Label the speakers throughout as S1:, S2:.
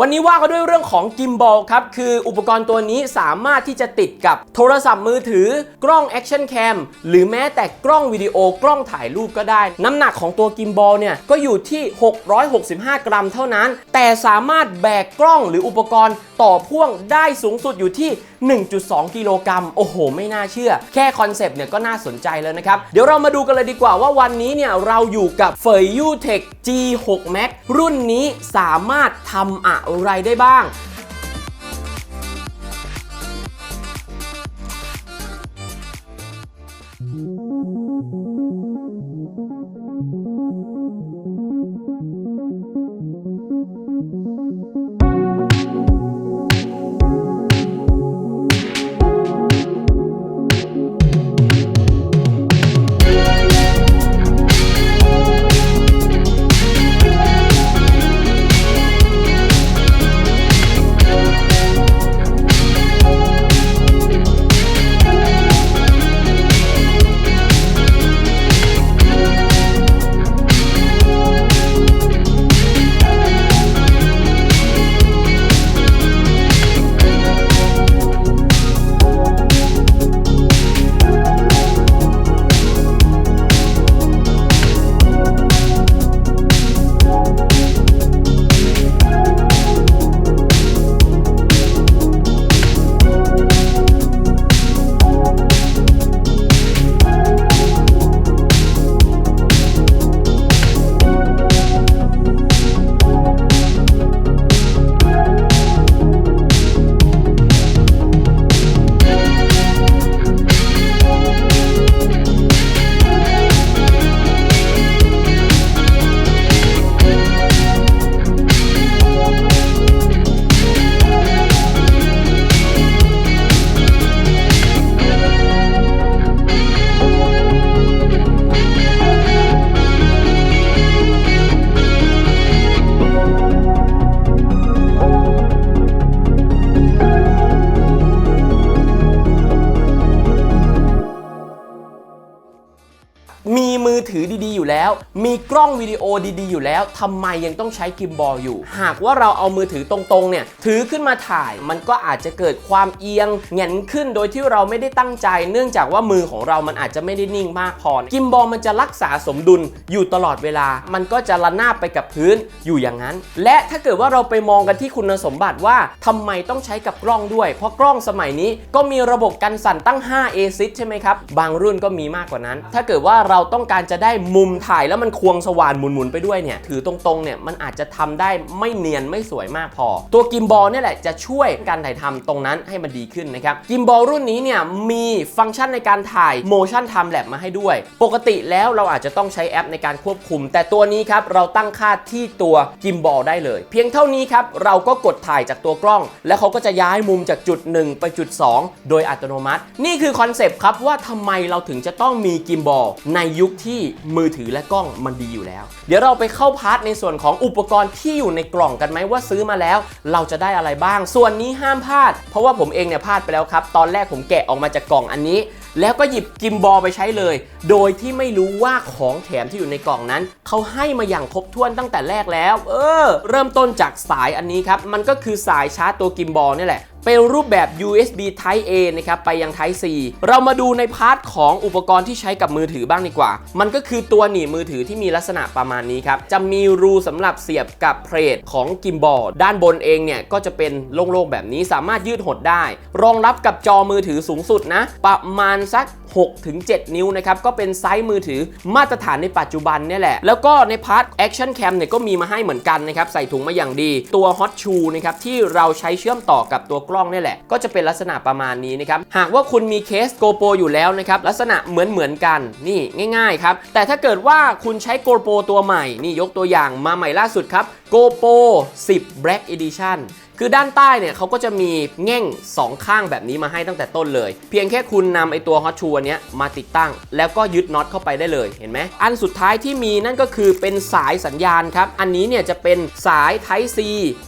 S1: วันนี้ว่ากันด้วยเรื่องของกิมบอลครับ คืออุปกรณ์ตัวนี้สามารถที่จะติดกับโทรศัพท์มือถือกล้องแอคชั่นแคมหรือแม้แต่กล้องวิดีโอกล้องถ่ายรูปก็ได้ น้ำหนักของตัวกิมบอลเนี่ยก็อยู่ที่ 665 กรัมเท่านั้น แต่สามารถแบกกล้องหรืออุปกรณ์ต่อพ่วงได้สูงสุดอยู่ที่ 1.2 กิโลกรัม โอ้โห ไม่น่าเชื่อ แค่คอนเซปต์เนี่ยก็น่าสนใจแล้วนะครับ เดี๋ยวเรามาดูกันเลยดีกว่าว่าวันนี้เนี่ยเราอยู่กับเฟยยูเทค G6 Max รุ่นนี้สามารถทำอะไรได้บ้าง มีกล้องวิดีโอดีๆ อยู่แล้วทำไมยังต้องใช้กิมบอลอยู่ หากว่าเราเอามือถือตรงๆเนี่ยถือขึ้นมาถ่าย มันก็อาจจะเกิดความเอียงแหงนขึ้นโดยที่เราไม่ได้ตั้งใจ เนื่องจากว่ามือของเรามันอาจจะไม่ได้นิ่งมากพอกิมบอลมันจะรักษาสมดุลอยู่ตลอดเวลา มันก็จะระนาบไปกับพื้นอยู่อย่างนั้น และถ้าเกิดว่าเราไปมองกันที่คุณสมบัติว่าทำไมต้องใช้กับกล้องด้วย เพราะกล้องสมัยนี้ก็มีระบบกันสั่นตั้ง 5 a s i s ใช่ไหมครับ บางรุ่นก็มีมากกว่านั้น ถ้าเกิดว่าเราต้องการจะได้มุมถ่ายแล้วมันควงสว่านหมุนๆไปด้วยเนี่ยถือตรงๆเนี่ยมันอาจจะทำได้ไม่เนียนไม่สวยมากพอ ตัวกิมบอลเนี่ยแหละจะช่วยการถ่ายทำตรงนั้นให้มันดีขึ้นนะครับกิมบอลรุ่นนี้เนี่ยมีฟังก์ชันในการถ่าย motion time lapse มาให้ด้วย ปกติแล้วเราอาจจะต้องใช้แอปในการควบคุม แต่ตัวนี้ครับเราตั้งค่าที่ตัวกิมบอลได้เลย เพียงเท่านี้ครับเราก็กดถ่ายจากตัวกล้อง แล้วเขาก็จะย้ายมุมจากจุด 1 ไปจุด 2 โดยอัตโนมัติ นี่คือคอนเซปต์ครับว่าทำไมเราถึงจะต้องมีกิมบอลในยุคที่มือถือและกล้องมันดีอยู่แล้ว เดี๋ยวเราไปเข้าพาร์ทในส่วนของอุปกรณ์ที่อยู่ในกล่องกันไหมว่าซื้อมาแล้ว เราจะได้อะไรบ้าง ส่วนนี้ห้ามพลาด เพราะว่าผมเองเนี่ยพลาดไปแล้วครับ ตอนแรกผมแกะออกมาจากกล่องอันนี้ แล้วก็หยิบกิมบอลไปใช้เลย โดยที่ไม่รู้ว่าของแถมที่อยู่ในกล่องนั้นเขาให้มาอย่างครบถ้วนตั้งแต่แรกแล้ว เออ เริ่มต้นจากสายอันนี้ครับ มันก็คือสายชาร์จตัวกิมบอลนี่แหละ เป็นรูปแบบ USB Type A นะครับไปยัง Type C เรามาดูในพาร์ทของอุปกรณ์ที่ใช้กับมือถือบ้างดีกว่า มันก็คือตัวหนีบมือถือที่มีลักษณะประมาณนี้ครับ จะมีรูสำหรับเสียบกับเพลทของกิมบอลด้านบนเองเนี่ย ก็จะเป็นโล่งๆแบบนี้สามารถยืดหดได้ รองรับกับจอมือถือสูงสุดนะ ประมาณสัก 6ถึง7นิ้วนะครับ ก็เป็นไซส์มือถือมาตรฐานในปัจจุบันนี่แหละ แล้วก็ในพาร์ท Action Cam เนี่ยก็มีมาให้เหมือนกันนะครับ ใส่ถุงมาอย่างดี ตัว Hot Shoe นะครับ ที่เราใช้เชื่อมต่อกับตัวกล้องนี่แหละ ก็จะเป็นลักษณะประมาณนี้นะครับ หากว่าคุณมีเคส GoPro อยู่แล้วนะครับ ลักษณะเหมือนเหมือนๆกัน นี่ง่ายๆครับ แต่ถ้าเกิดว่าคุณใช้ GoPro ตัวใหม่ นี่ยกตัวอย่างมาใหม่ล่าสุดครับ GoPro 10 Black Edition คือด้านใต้เนี่ยเขาก็จะมีแง่ง 2 ข้างแบบนี้มาให้ตั้งแต่ต้นเลย เพียงแค่คุณนำไอตัวฮอตชูอันนี้มาติดตั้ง แล้วก็ยึดน็อตเข้าไปได้เลยเห็นไหมอันสุดท้ายที่มีนั่นก็คือเป็นสายสัญญาณครับ อันนี้เนี่ยจะเป็นสาย Type C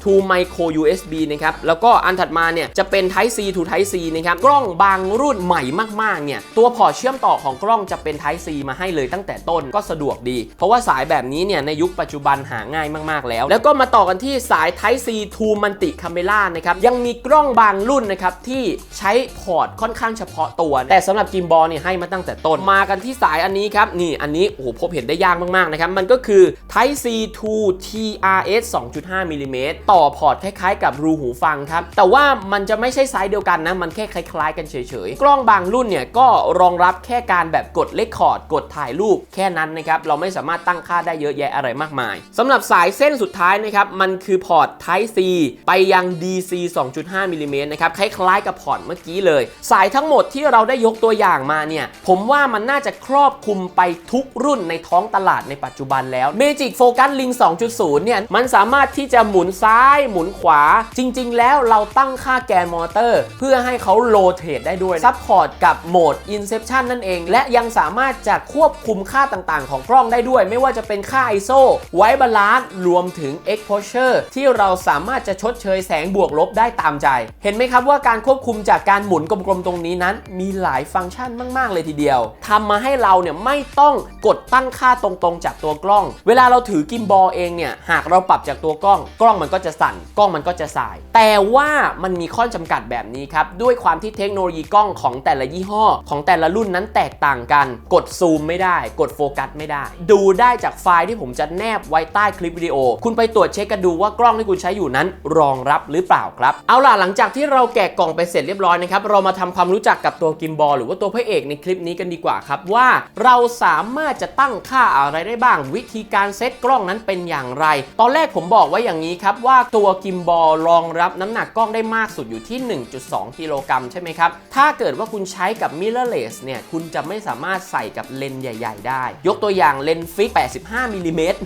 S1: to micro USB นะครับ แล้วก็อันถัดมาเนี่ยจะเป็น Type C to Type C นะครับ กล้องบางรุ่นใหม่มากๆเนี่ยตัวพอร์ตเชื่อมต่อของกล้องจะเป็น Type C มาให้เลยตั้งแต่ต้นก็สะดวกดี เพราะว่าสายแบบนี้เนี่ยในยุคปัจจุบันหาง่ายมากๆแล้ว แล้วก็มาต่อกันที่สาย Type C to Multi Camera นะครับยังมีกล้องบางรุ่นนะครับที่ใช้พอร์ตค่อนข้างเฉพาะตัว แต่สำหรับกิมบอลเนี่ยให้มาตั้งแต่ต้นมากันที่สายอันนี้ครับนี่อันนี้โอ้โหพบเห็นได้ยากมากๆนะครับมันก็คือ Type C to TRS 2.5มิลลิเมตรต่อพอร์ตคล้ายๆ กับรูหูฟังครับแต่ว่ามันจะไม่ใช่ไซส์เดียวกันนะมันแค่คล้ายๆ กันเฉยๆ กล้องบางรุ่นเนี่ยก็รองรับแค่การแบบกดเลคคอร์ดกดถ่ายรูปแค่นั้นนะครับเราไม่สามารถตั้งค่าได้เยอะแยะอะไรมากมายสำหรับสายเส้นสุดท้ายนะครับมันคือพอร์ต Type C ไปยัง DC 2.5มิลลิเมตรนะครับคล้ายๆกับพอร์ตเมื่อกี้เลย สายทั้งหมดที่เราได้ยกตัวอย่างมาเนี่ยผมว่ามันน่าจะครอบคลุมไปทุกรุ่นในท้องตลาดในปัจจุบันแล้ว Magic Focus Link 2.0 เนี่ยมันสามารถที่จะหมุนซ้ายหมุนขวา จริง ๆ แล้วเราตั้งค่าแกนมอเตอร์ เพื่อให้เขาโรเตทได้ด้วยซัพพอร์ตกับโหมด Inception นั่นเอง และยังสามารถจะควบคุมค่าต่างๆ ของกล้องได้ด้วย ไม่ว่าจะเป็นค่า ISO ไว้บาลานซ์รวมถึง Exposure ที่เราสามารถจะชดเชยแสงบวกลบได้ตามใจ เห็นไหมครับว่าการควบคุมจากการหมุนกลมๆตรงนี้นั้น มีหลายฟังก์ชันมาก ๆ เลยทีเดียวทำมาให้เราเนี่ยไม่ต้องกดตั้งค่าตรงๆ จากตัวกล้อง เวลาเราถือกิมบอลเองเนี่ยหากเราปรับจากตัวกล้อง กล้องมันก็จะสั่น กล้องมันก็จะสาย แต่ว่ามันมีข้อจำกัดแบบนี้ครับด้วยความที่เทคโนโลยีกล้องของแต่ละยี่ห้อ ของแต่ละรุ่นนั้นแตกต่างกัน กดซูมไม่ได้ กดโฟกัสไม่ได้ ดูได้จากไฟล์ที่ผมจะแนบไว้ใต้คลิปวิดีโอ คุณไปตรวจเช็คกันดูว่ากล้องที่คุณใช้อยู่นั้นรองรับหรือเปล่าครับ เอาล่ะหลังจากที่เราแกะกล่องไปเสร็จเรียบร้อยนะครับเรามาทำความรู้จักกับตัวกิมบอลหรือว่าตัวพระเอกในคลิปนี้กันดีกว่าครับว่าเราสามารถจะตั้งค่าอะไรได้บ้าง วิธีการเซตกล้องนั้นเป็นอย่างไร ตอนแรกผมบอกไว้อย่างนี้ครับว่าตัวกิมบอลรองรับน้ำหนักกล้องได้มากสุดอยู่ที่ 1.2 กิโลกรัมใช่ไหมครับ ถ้าเกิดว่าคุณใช้กับ mirrorless เนี่ยคุณจะไม่สามารถใส่กับเลนส์ใหญ่ ๆ ได้ ยกตัวอย่างเลนส์ฟิก 85มิลลิเมตร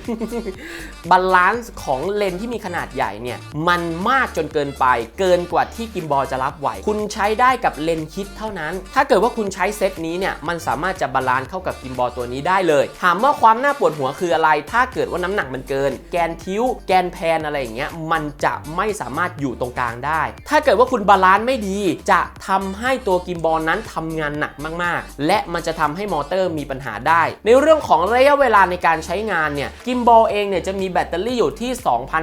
S1: บาลานซ์ของเลนส์ที่มีขนาดใหญ่เนี่ยมันมากจนเกินไป เกินกว่าที่กิมบอลจะรับไหว คุณใช้ได้กับเลนคิดเท่านั้น ถ้าเกิดว่าคุณใช้เซตนี้เนี่ยมันสามารถจะบาลานซ์เข้ากับกิมบอลตัวนี้ได้เลย ถามว่าความน่าปวดหัวคืออะไร ถ้าเกิดว่าน้ำหนักมันเกิน แกนทิ้ว แกนแพนอะไรอย่างเงี้ยมันจะไม่สามารถอยู่ตรงกลางได้ ถ้าเกิดว่าคุณบาลานซ์ไม่ดี จะทำให้ตัวกิมบอลนั้นทำงานหนักมากๆ และมันจะทำให้มอเตอร์มีปัญหาได้ ในเรื่องของระยะเวลาในการใช้งานเนี่ยกิมบอลเองเนี่ยจะมีแบตเตอรี่อยู่ที่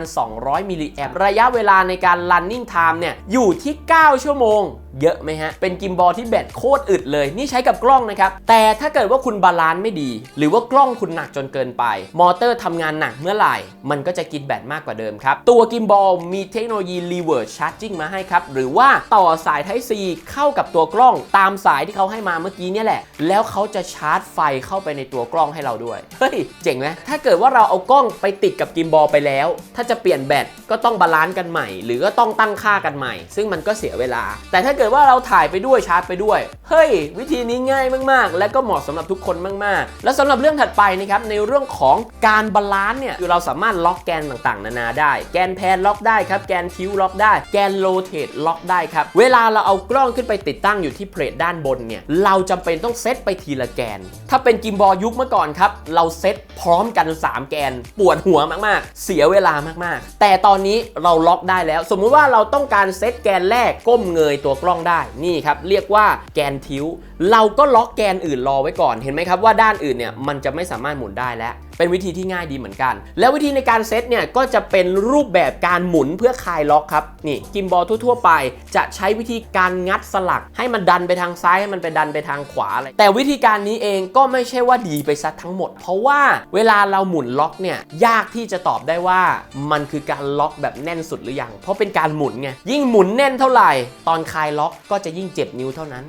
S1: 2,200 มิลลิแอมระยะเวลาในการ running time เนี่ยอยู่ที่ 9 ชั่วโมง เยอะไหมฮะ เป็นกิมบอลที่แบตโคตรอึดเลย นี่ใช้กับกล้องนะครับ แต่ถ้าเกิดว่าคุณบาลานซ์ไม่ดี หรือว่ากล้องคุณหนักจนเกินไป มอเตอร์ทำงานหนักเมื่อไหร่ มันก็จะกินแบตมากกว่าเดิมครับ ตัวกิมบอลมีเทคโนโลยี reverse charging มาให้ครับ หรือว่าต่อสาย Type C เข้ากับตัวกล้อง ตามสายที่เขาให้มาเมื่อกี้เนี่ยแหละ แล้วเขาจะชาร์จไฟเข้าไปในตัวกล้องให้เราด้วย เฮ้ย เจ๋งไหมถ้าเกิดว่าเราเอากล้องไปติดกับกิมบอลไปแล้ว ถ้าจะเปลี่ยนแบตก็ต้องบาลานซ์กันใหม่ หรือก็ต้องตั้งค่ากันใหม่ ซึ่งมันก็เสียเวลา แต่ถ้าเกิดว่าเราถ่ายไปด้วยชาร์จไปด้วย เฮ้ย วิธีนี้ง่ายมากๆ และก็เหมาะสำหรับทุกคนมากๆ แล้วสำหรับเรื่องถัดไปนะครับในเรื่องของการบาลานซ์เนี่ยคือเราสามารถล็อกแกนต่างๆ นานาได้ แกนแพนล็อกได้ครับแกนคิ้วล็อกได้ แกนโรเทตล็อกได้ครับเวลาเราเอากล้องขึ้นไปติดตั้งอยู่ที่เพลทด้านบนเนี่ยเราจำเป็นต้องเซตไปทีละแกน ถ้าเป็นกิมบอลยุคเมื่อก่อนครับเราเซตพร้อมกัน 3 แกนปวดหัวมากๆ เสียเวลามากๆ แต่ตอนนี้เราล็อกได้แล้ว สมมุติว่าเราต้องการเซตแกนแรกก้มเงยตัวกล้องได้นี่ครับเรียกว่าแกนทิ้ว เราก็ล็อกแกนอื่นรอไว้ก่อนเห็นไหมครับว่าด้านอื่นเนี่ยมันจะไม่สามารถหมุนได้แล้ว เป็นวิธีที่ง่ายดีเหมือนกัน แล้ววิธีในการเซตเนี่ยก็จะเป็นรูปแบบการหมุนเพื่อคลายล็อกครับนี่กิมบอลทั่วๆ ไป จะใช้วิธีการงัดสลัก ให้มันดันไปทางซ้ายให้มันไปดันไปทางขวาอะไรแต่วิธีการนี้เองก็ไม่ใช่ว่าดีไปซะทั้งหมด เพราะว่าเวลาเราหมุนล็อกเนี่ยยากที่จะตอบได้ว่ามันคือการล็อกแบบแน่นสุดหรือยังเพราะเป็นการหมุนไงยิ่งหมุนแน่นเท่าไหร่ ตอนคลายล็อกก็จะยิ่งเจ็บนิ้วเท่านั้น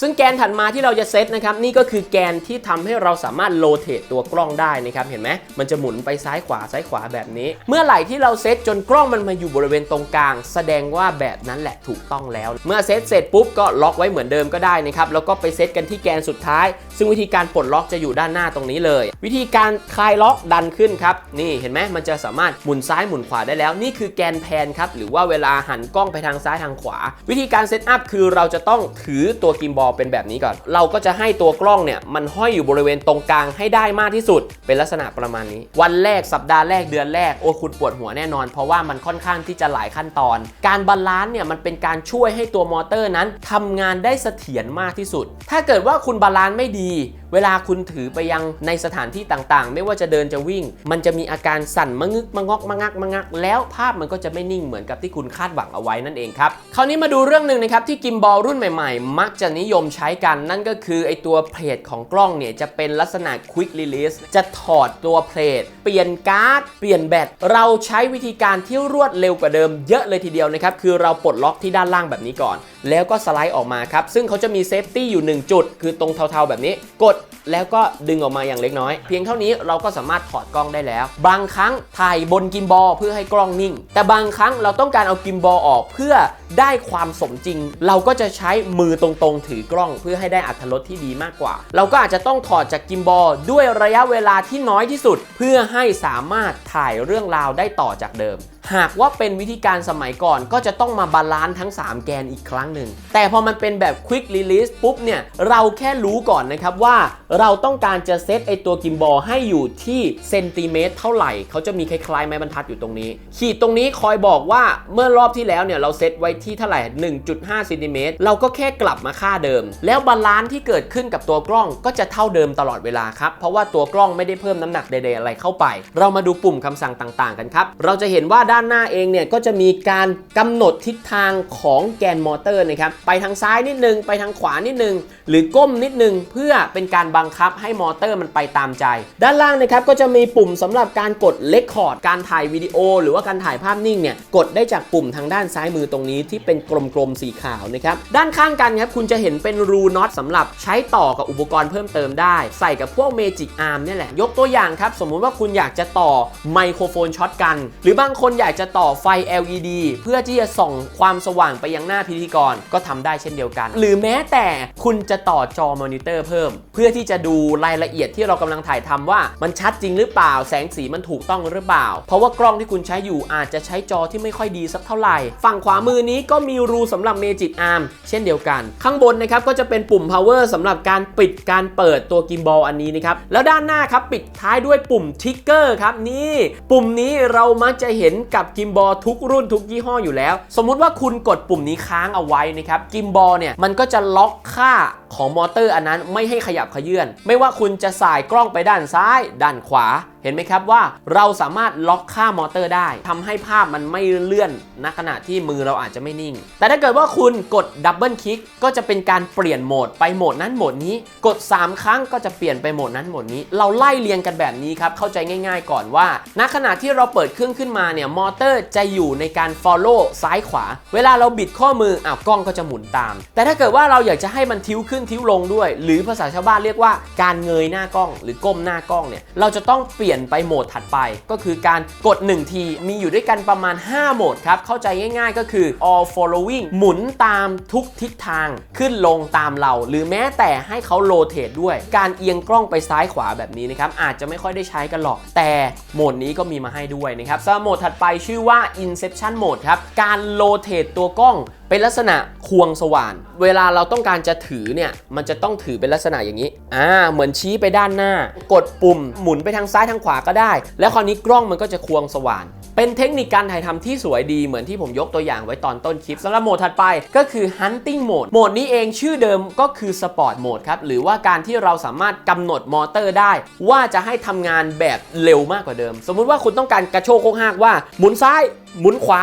S1: ซึ่งแกนถัดมาที่เราจะเซตนะครับนี่ก็คือแกนที่ทำให้เราสามารถโรเตตตัวกล้องได้นะครับเห็นไหมมันจะหมุนไปซ้ายขวาซ้ายขวาแบบนี้ เมื่อไหร่ที่เราเซตจนกล้องมันมาอยู่บริเวณตรงกลาง แสดงว่าแบบนั้นแหละถูกต้องแล้ว เมื่อเซตเสร็จปุ๊บก็ล็อกไว้เหมือนเดิมก็ได้นะครับแล้วก็ไปเซตกันที่แกนสุดท้าย ซึ่งวิธีการปลดล็อกจะอยู่ด้านหน้าตรงนี้เลย วิธีการคลายล็อกดันขึ้นครับนี่เห็นไหมมันจะสามารถหมุนซ้ายหมุนขวาได้แล้ว นี่คือแกนแพนครับหรือว่าเวลาหันกล้องไปทางซ้ายทางขวา วิธีการเซตอัพคือเราจะต้องถือตัวกิมบอลเป็นแบบนี้ก่อน เราก็จะให้ตัวกล้องเนี่ยมันห้อยอยู่บริเวณตรงกลางให้ได้มากที่สุดเป็นลักษณะประมาณนี้ วันแรกสัปดาห์แรกเดือนแรกโอ้คุณปวดหัวแน่นอน เพราะว่ามันค่อนข้างที่จะหลายขั้นตอน การบาลานซ์เนี่ยมันเป็นการช่วยให้ตัวมอเตอร์นั้นทำงานได้เสถียรมากที่สุด ถ้าเกิดว่าคุณบาลานซ์ไม่ดี เวลาคุณถือไปยังในสถานที่ต่างๆ ไม่ว่าจะเดินจะวิ่ง มันจะมีอาการสั่นมะงึกมะงอกมะงักมะงัก แล้วภาพมันก็จะไม่นิ่งเหมือนกับที่คุณคาดหวังเอาไว้นั่นเองครับคราวนี้มาดูเรื่องหนึ่งนะครับที่กิมบอลรุ่นใหม่ๆ มักจะนิยมใช้กันนั่นก็คือไอตัวเพลทของกล้องเนี่ยจะเป็นลักษณะ Quick Release จะถอดตัวเพลทเปลี่ยนการ์ดเปลี่ยนแบตเราใช้วิธีการที่รวดเร็วกว่าเดิมเยอะเลยทีเดียวนะครับคือเราปลดล็อกที่ด้านล่างแบบนี้ก่อน แล้วก็สไลด์ออกมาครับซึ่งเขาจะมีเซฟตี้อยู่ 1 จุด คือตรงเทาๆแบบนี้ กดแล้วก็ดึงออกมาอย่างเล็กน้อย เพียงเท่านี้เราก็สามารถถอดกล้องได้แล้ว บางครั้งถ่ายบนกิมบอลเพื่อให้กล้องนิ่ง แต่บางครั้งเราต้องการเอากิมบอลออกเพื่อได้ความสมจริง เราก็จะใช้มือตรงๆ ถือกล้อง เพื่อให้ได้อัตรถรสที่ดีมากกว่า เราก็อาจจะต้องถอดจากกิมบอลด้วยระยะเวลาที่น้อยที่สุด เพื่อให้สามารถถ่ายเรื่องราวได้ต่อจากเดิม หากว่าเป็นวิธีการสมัยก่อนก็จะต้องมาบาลานซ์ทั้ง 3 แกนอีกครั้งหนึ่ง แต่พอมันเป็นแบบ Quick Release ปุ๊บเนี่ย เราแค่รู้ก่อนนะครับว่า เราต้องการจะเซตไอตัวกิมบอลให้อยู่ที่เซนติเมตรเท่าไหร่ เขาจะมีคล้ายๆไม้บรรทัดอยู่ตรงนี้ ขีดตรงนี้คอยบอกว่าเมื่อรอบที่แล้วเนี่ยเราเซตไว้ที่เท่าไหร่ 1.5เซนติเมตรเราก็แค่กลับมาค่าเดิม แล้วบาลานซ์ที่เกิดขึ้นกับตัวกล้องก็จะเท่าเดิมตลอดเวลาครับ เพราะว่าตัวกล้องไม่ได้เพิ่มน้ำหนักใดๆอะไรเข้าไป เรามาดูปุ่มคำสั่งต่างๆ กันครับ เราจะเห็นว่าด้านหน้าเองเนี่ยก็จะมีการกำหนดทิศทางของแกนมอเตอร์นะครับ ไปทางซ้ายนิดนึง ไปทางขวานิดนึง หรือก้มนิดนึง เพื่อเป็นการบังคับให้มอเตอร์มันไปตามใจ ด้านล่างนะครับก็จะมีปุ่มสำหรับการกดเลคคอร์ด การถ่ายวิดีโอ หรือว่าการถ่ายภาพนิ่งเนี่ย กดได้จากปุ่มทางด้านซ้ายมือตรงนี้ที่เป็นกลมๆสีขาวนะครับด้านข้างกันครับคุณจะเห็นเป็นรูน็อตสำหรับใช้ต่อกับอุปกรณ์เพิ่มเติมได้ ใส่กับพวกเมจิกอาร์มนี่แหละ ยกตัวอย่างครับ สมมุติว่าคุณอยากจะต่อไมโครโฟนช็อตกัน หรือบางคนอยากจะต่อไฟ LED เพื่อที่จะส่องความสว่างไปยังหน้าพิธีกรก็ทำได้เช่นเดียวกัน หรือแม้แต่คุณจะต่อจอมอนิเตอร์เพิ่ม เพื่อที่จะดูรายละเอียดที่เรากำลังถ่ายทำว่ามันชัดจริงหรือเปล่าแสงสีมันถูกต้องหรือเปล่า เพราะว่ากล้องที่คุณใช้อยู่อาจจะใช้จอที่ไม่ค่อยดีสักเท่าไหร่ฝั่งขวามือนี้ก็มีรูสำหรับ Magic Arm เช่นเดียวกัน ข้างบนนะครับก็จะเป็นปุ่ม power สำหรับการปิดการเปิดตัวกิมบอลอันนี้นะครับแล้วด้านหน้าครับปิดท้ายด้วยปุ่มทิกเกอร์ครับนี่ ปุ่มนี้เรามักจะเห็นกับกิมบอลทุกรุ่นทุกยี่ห้ออยู่แล้ว สมมุติว่าคุณกดปุ่มนี้ค้างเอาไว้นะครับกิมบอลเนี่ยมันก็จะล็อกค่า ของมอเตอร์อันนั้นไม่ให้ขยับขยื่นไม่ว่าคุณจะสายกล้องไปด้านซ้าย ด้านขวา เห็นไหมครับว่าเราสามารถล็อกค่ามอเตอร์ได้ทำให้ภาพมันไม่เลื่อนณขณะที่มือเราอาจจะไม่นิ่ง แต่ถ้าเกิดว่าคุณกดดับเบิลคลิกก็จะเป็นการเปลี่ยนโหมดไปโหมดนั้นโหมดนี้ กด 3 ครั้งก็จะเปลี่ยนไปโหมดนั้นโหมดนี้ เราไล่เรียงกันแบบนี้ครับเข้าใจง่าย ๆ ก่อนว่า ณขณะที่เราเปิดเครื่องขึ้นมาเนี่ยมอเตอร์จะอยู่ในการ follow ซ้ายขวา เวลาเราบิดข้อมืออ้าวกล้องก็จะหมุนตาม แต่ถ้าเกิดว่าเราอยากจะให้มันทิ้วขึ้นทิ้วลงด้วย หรือภาษาชาวบ้านเรียกว่าการเงยหน้ากล้อง หรือก้มหน้ากล้องเนี่ยเราจะต้องเปลี่ยนไปโหมดถัดไป ก็คือการกด 1 ที มีอยู่ด้วยกันประมาณ 5 โหมดครับ เข้าใจง่ายๆ ก็คือ all following หมุนตามทุกทิศทางขึ้นลงตามเรา หรือแม้แต่ให้เขาโรเตทด้วย การเอียงกล้องไปซ้ายขวาแบบนี้นะครับอาจจะไม่ค่อยได้ใช้กันหรอก แต่โหมดนี้ก็มีมาให้ด้วยนะครับสำหรับโหมดถัดไปชื่อว่า inception mode ครับการโรเตทตัวกล้องเป็นลักษณะควงสว่าน เวลาเราต้องการจะถือเนี่ยมันจะต้องถือเป็นลักษณะอย่างนี้อ่าเหมือนชี้ไปด้านหน้า กดปุ่มหมุนไปทางซ้ายทางขวาก็ได้ แล้วคราวนี้กล้องมันก็จะควงสว่านเป็นเทคนิคการถ่ายทำที่สวยดีเหมือนที่ผมยกตัวอย่างไว้ตอนต้นคลิปสำหรับโหมดถัดไปก็คือ hunting mode โหมดนี้เองชื่อเดิมก็คือ sport mode ครับ หรือว่าการที่เราสามารถกำหนดมอเตอร์ได้ ว่าจะให้ทำงานแบบเร็วมากกว่าเดิม สมมุติว่าคุณต้องการกระโชกโคกหักว่า หมุนซ้าย หมุนขวา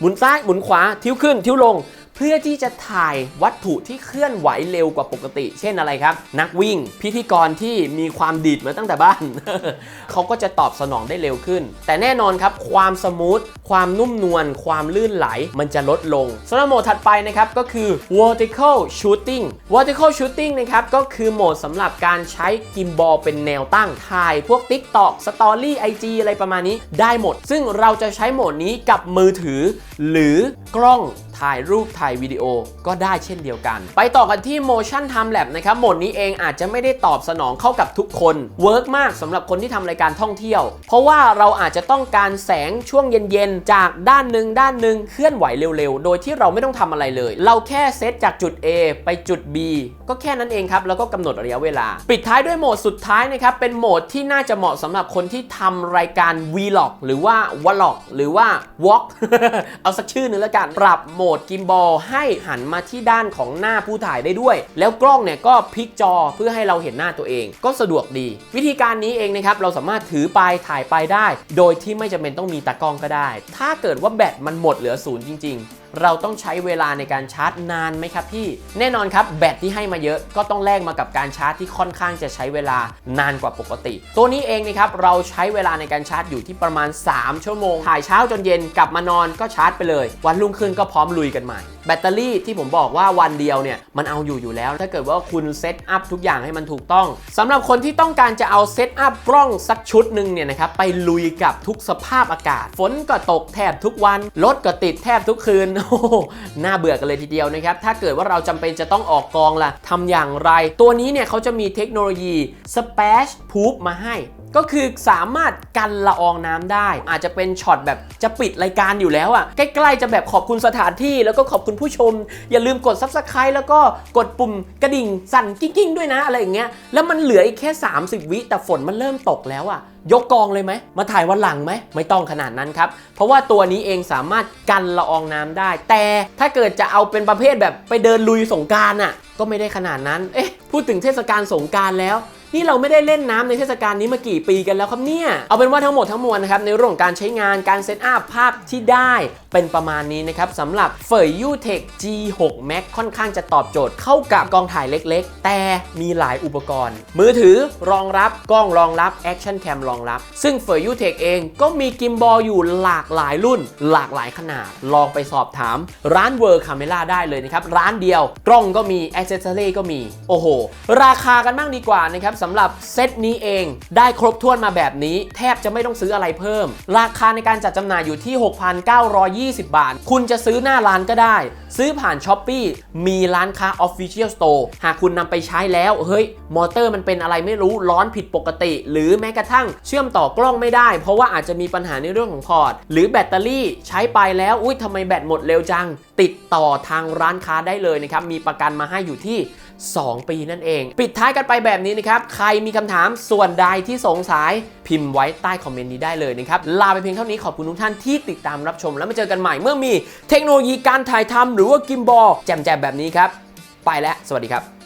S1: หมุนซ้าย หมุนขวา ทิ้วขึ้น ทิ้วลง พื่อที่จะถ่ายวัตถุที่เคลื่อนไหวเร็วกว่าปกติ เช่นอะไรครับ นักวิ่ง พิธีกรที่มีความดีดมาตั้งแต่บ้าน เขาก็จะตอบสนองได้เร็วขึ้น แต่แน่นอนครับ ความสมูท ความนุ่มนวล ความลื่นไหล มันจะลดลงสำหรับโหมดถัดไปนะครับ ก็คือ vertical shooting vertical shooting นะครับ ก็คือโหมดสำหรับการใช้กิมบอลเป็นแนวตั้ง ถ่ายพวก TikTok Story IG อะไรประมาณนี้ได้หมด ซึ่งเราจะใช้โหมดนี้กับมือถือ หรือกล้อง ถ่ายรูปถ่ายวิดีโอก็ได้เช่นเดียวกัน ไปต่อกันที่ motion time lapse นะครับโหมดนี้เองอาจจะไม่ได้ตอบสนองเข้ากับทุกคนเวิร์กมากสำหรับคนที่ทำรายการท่องเที่ยว เพราะว่าเราอาจจะต้องการแสงช่วงเย็นๆ จากด้านหนึ่งด้านหนึ่งเคลื่อนไหวเร็วๆ โดยที่เราไม่ต้องทำอะไรเลย เราแค่เซตจากจุด A ไปจุด B ก็แค่นั้นเองครับ แล้วก็กำหนดระยะเวลา ปิดท้ายด้วยโหมดสุดท้ายนะครับ เป็นโหมดที่น่าจะเหมาะสำหรับคนที่ทำรายการ Vlog หรือว่า Vlog หรือว่า Walk เอาสักชื่อหนึงแล้วกัน ปรับโหมดกิมบอลให้หันมาที่ด้านของหน้าผู้ถ่ายได้ด้วย แล้วกล้องเนี่ยก็พลิกจอเพื่อให้เราเห็นหน้าตัวเอง ก็สะดวกดี วิธีการนี้เองนะครับ เราสามารถถือไปถ่ายไปได้ โดยที่ไม่จำเป็นต้องมีตากล้องก็ได้ ถ้าเกิดว่าแบตมันหมดเหลือศูนย์จริง ๆ เราต้องใช้เวลาในการชาร์จนานไหมครับพี่ แน่นอนครับแบตที่ให้มาเยอะก็ต้องแลกมากับการชาร์จที่ค่อนข้างจะใช้เวลานานกว่าปกติ ตัวนี้เองนะครับเราใช้เวลาในการชาร์จอยู่ที่ประมาณ 3 ชั่วโมง ถ่ายเช้าจนเย็นกลับมานอนก็ชาร์จไปเลย วันรุ่งขึ้นก็พร้อมลุยกันใหม่แบตเตอรี่ที่ผมบอกว่าวันเดียวเนี่ยมันเอาอยู่อยู่แล้ว ถ้าเกิดว่าคุณเซตอัพทุกอย่างให้มันถูกต้องสำหรับคนที่ต้องการจะเอาเซตอัพกล้องสักชุดหนึ่งเนี่ยนะครับไปลุยกับทุกสภาพอากาศ ฝนก็ตกแทบทุกวันรถก็ติดแทบทุกคืนโอ้หน่าเบื่อกันเลยทีเดียวนะครับ ถ้าเกิดว่าเราจำเป็นจะต้องออกกองล่ะทำอย่างไร ตัวนี้เนี่ยเขาจะมีเทคโนโลยี Splash poop มาให้ ก็คือสามารถกันละอองน้ำได้ อาจจะเป็นช็อตแบบจะปิดรายการอยู่แล้วอะ่ะใกล้ๆจะแบบขอบคุณสถานที่แล้วก็ขอบคุณผู้ชม อย่าลืมกด Subscribe แล้วก็กดปุ่มกระดิ่งสั่นกิ้งๆ ด้วยนะอะไรอย่างเงี้ยแล้วมันเหลืออีกแค่ 30 วิแต่ฝนมันเริ่มตกแล้วอะ่ะยกกองเลยไหม มาถ่ายวันหลังไหม ไม่ต้องขนาดนั้นครับ เพราะว่าตัวนี้เองสามารถกันละอองน้ำได้ แต่ถ้าเกิดจะเอาเป็นประเภทแบบไปเดินลุยสงการอะ ก็ไม่ได้ขนาดนั้น เอ๊ะ พูดถึงเทศกาลสงการแล้ว นี่เราไม่ได้เล่นน้ำในเทศกาลนี้มากี่ปีกันแล้วครับเนี่ย เอาเป็นว่าทั้งหมดทั้งมวลนะครับในเรื่องของการใช้งานการเซตอัพภาพที่ได้เป็นประมาณนี้นะครับสำหรับเฟยยูเทค G6 Max ค่อนข้างจะตอบโจทย์เข้ากับกล้องถ่ายเล็กๆ แต่มีหลายอุปกรณ์ มือถือรองรับกล้องรองรับ Action Cam รองรับ ซึ่งเฟยยูเทคเองก็มีกิมบอลอยู่หลากหลายรุ่น หลากหลายขนาด ลองไปสอบถาม ร้านเวอร์คาเมล่าได้เลยนะครับ ร้านเดียว กล้องก็มี a อ c e s s o r y ก็มี โอ้โห ราคากันบ้างดีกว่านะครับสำหรับเซตนี้เองได้ครบถ้วนมาแบบนี้ แทบจะไม่ต้องซื้ออะไรเพิ่ม ราคาในการจัดจำหน่ายอยู่ที่ 6,920 บาท คุณจะซื้อหน้าร้านก็ได้ ซื้อผ่าน s h อ p e e มีร้านค้า Official Store หากคุณนำไปใช้แล้ว เฮ้ย มอเตอร์มันเป็นอะไรไม่รู้ร้อนผิดปกติ หรือแม้กระทั่งเชื่อมต่อกล้องไม่ได้ เพราะว่าอาจจะมีปัญหาในเรื่องของพอร์ต หรือแบตเตอรี่ใช้ไปแล้วอุ้ยทำไมแบตหมดเร็วจัง ติดต่อทางร้านค้าได้เลยนะครับมีประกันมาให้อยู่ที่ 2 ปีนั่นเอง ปิดท้ายกันไปแบบนี้นะครับ ใครมีคำถามส่วนใดที่สงสัยพิมพ์ไว้ใต้คอมเมนต์นี้ได้เลยนะครับ ลาไปเพียงเท่านี้ขอบคุณทุกท่านที่ติดตามรับชม แล้วมาเจอกันใหม่เมื่อมีเทคโนโลยีการถ่ายทำหรือว่ากิมบอลแจ่มๆแบบนี้ครับ ไปแล้ว สวัสดีครับ